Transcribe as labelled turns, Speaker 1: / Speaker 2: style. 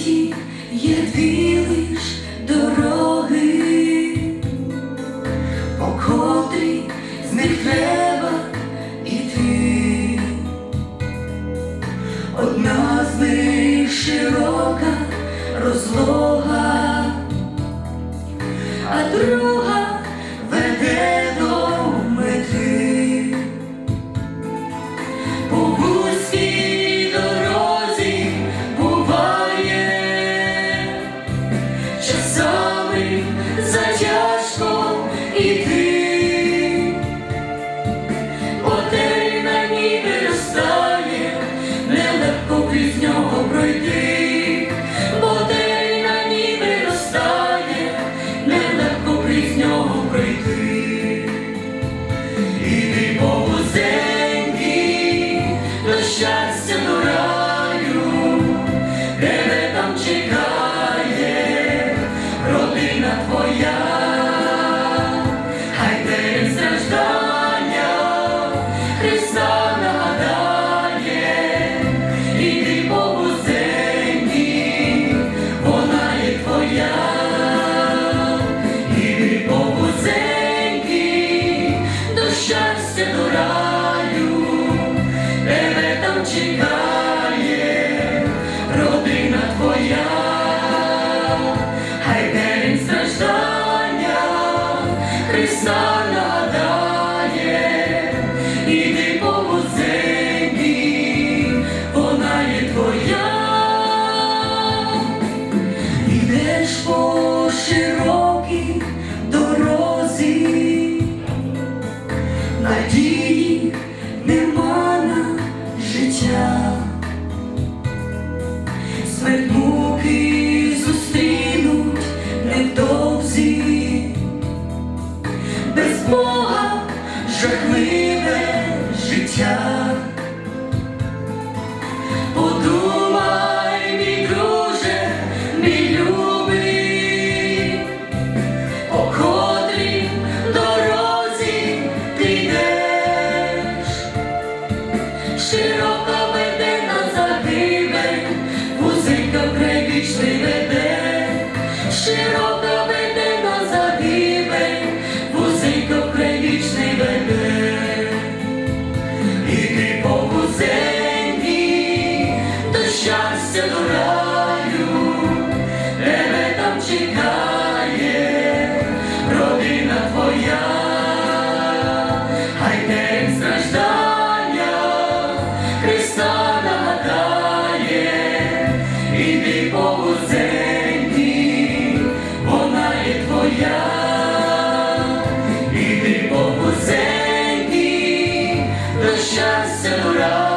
Speaker 1: світі є дві лиш дороги, по котрій з них треба. за тяжко іти. по широкій дорозі, надії нема на життя, смерть зустрінуть невдовзі, без Бога жахливе життя. широко веде на загибель, вузенько вкрайвічний веде, і ти по до щастя до раю, тебе там чекає, родина твоя, хай день страждання, Христа нагадає, і ти по Прощайся, ура!